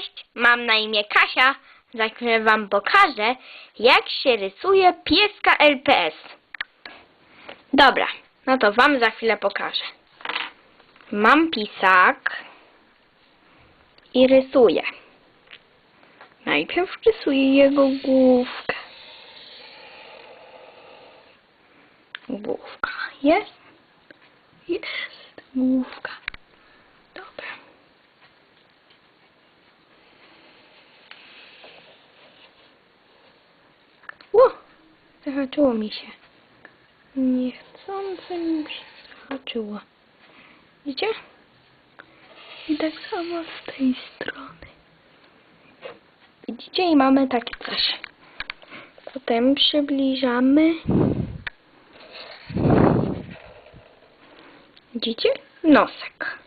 Cześć, mam na imię Kasia. Za chwilę wam pokażę, jak się rysuje pieska LPS. Dobra, no to wam za chwilę pokażę. Mam pisak i rysuję. Najpierw rysuję jego główkę. Główka jest. Jest główka. Dobra. Ło! Zahaczyło mi się. Niechcący mi się zahaczyło. Widzicie? I tak samo z tej strony. Widzicie? I mamy takie coś. Potem przybliżamy. Widzicie? Nosek.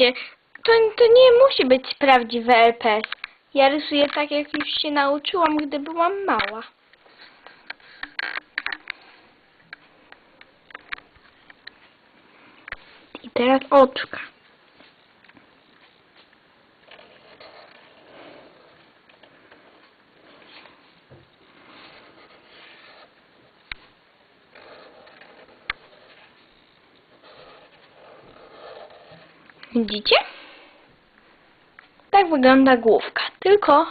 To, to nie musi być prawdziwy LPS. Ja rysuję tak, jak już się nauczyłam, gdy byłam mała. I teraz oczka. Widzicie? Tak wygląda główka. Tylko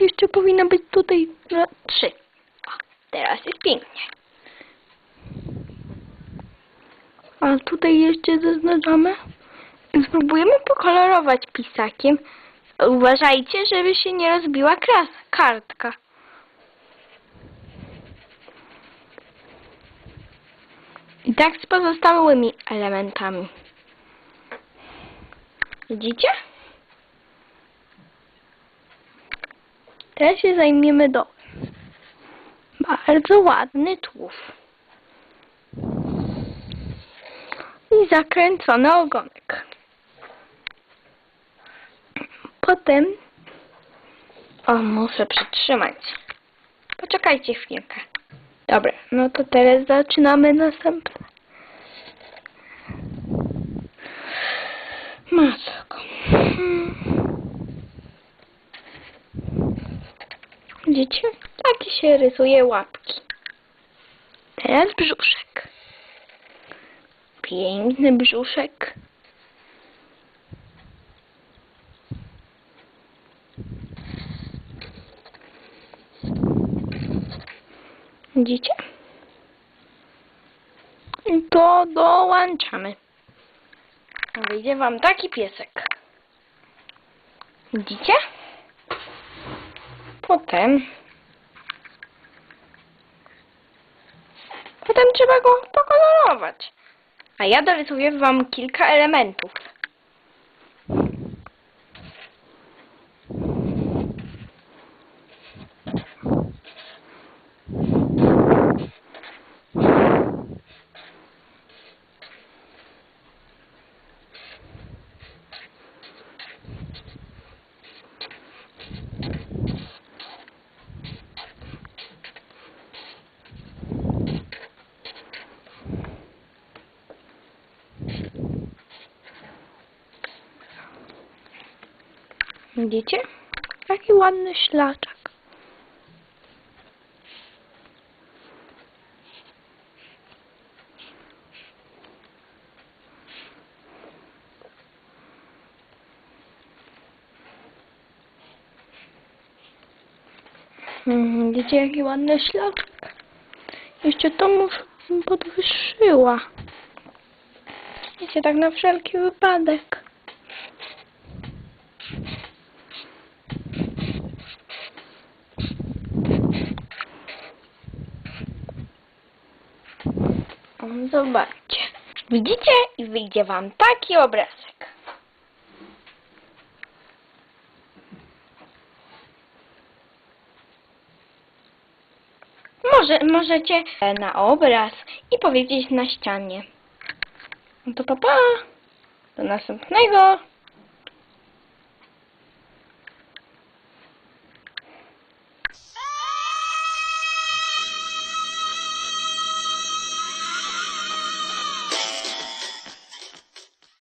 jeszcze powinno być tutaj trzy. O, teraz jest pięknie. A tutaj jeszcze zaznaczamy. Spróbujemy pokolorować pisakiem. Uważajcie, żeby się nie rozbiła kras kartka. I tak z pozostałymi elementami. Widzicie? Teraz się zajmiemy dołem. Bardzo ładny tułów. I zakręcony ogonek. Potem... O, muszę przytrzymać. Poczekajcie chwilkę. Dobra, no to teraz zaczynamy następne. Matko. Hmm. Widzicie? Takie się rysuje łapki. Teraz brzuszek. Piękny brzuszek. Widzicie? To dołączamy. Wyjdzie wam taki piesek. Widzicie? Potem... Potem trzeba go pokolorować. A ja dorysuję wam kilka elementów. Widzicie? Taki ładny szlaczek. Mhm, Widzicie, jaki ładny szlaczek. Jeszcze to mu podwyższyła. Wiecie, tak na wszelki wypadek. Zobaczcie. Widzicie? I wyjdzie wam taki obrazek. Może, możecie na obraz i powiedzieć na ścianie. No to papa. Do następnego.